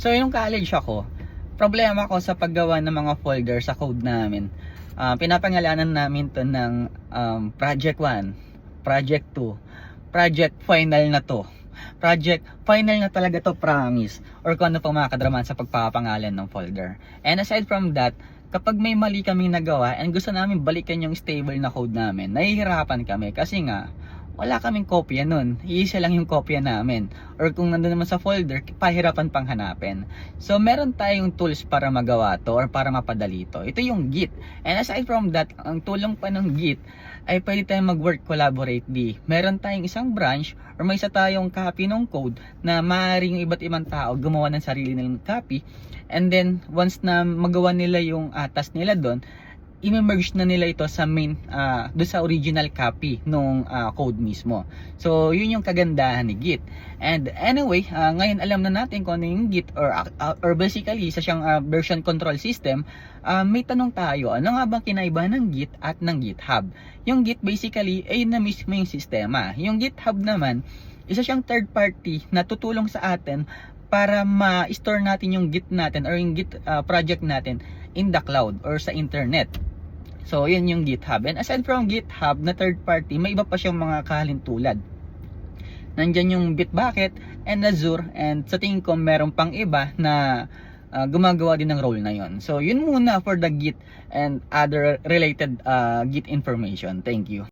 So, yung college ako, problema ko sa paggawa ng mga folder sa code namin. Ah, pinapangalanan namin to ng um, Project 1, Project 2, Project Final na to. Project Final na talaga to, promise. Or kung ano pang mga kadraman sa pagpapangalan ng folder. And aside from that, kapag may mali kaming nagawa and gusto namin balikan yung stable na code namin, nahihirapan kami kasi nga, wala kaming kopya nun. Iisa lang yung kopya namin. Or kung nandun naman sa folder, pahirapan pang hanapin. So, meron tayong tools para magawa to or para mapadali to. Ito yung Git. And aside from that, ang tulong pa ng Git ay pwede tayong mag-work collaborately. Meron tayong isang branch or may isa tayong copy ng code na maaaring iba't ibang tao gumawa ng sarili nilang copy. And then, once na magawa nila yung task nila doon, i-merge na nila ito sa main ah, doon sa original copy nung ah, code mismo. So, yun yung kagandahan ni Git. And anyway, ah, ngayon alam na natin kung ano yung Git or ah, or basically isa siyang ah, version control system. Ah, may tanong tayo, ano nga bang kinaiba ng Git at ng GitHub? Yung Git basically ay na mismo yung sistema. Yung GitHub naman, isa siyang third party na tutulong sa atin para ma-store natin yung Git natin or yung Git ah, project natin in the cloud or sa internet. So, yun yung GitHub. And aside from GitHub na third party, may iba pa siyang mga kahalintulad. Nandyan yung Bitbucket and Azure and sa tingin ko meron pang iba na ah, gumagawa din ng role na yon. So, yun muna for the Git and other related ah, Git information. Thank you.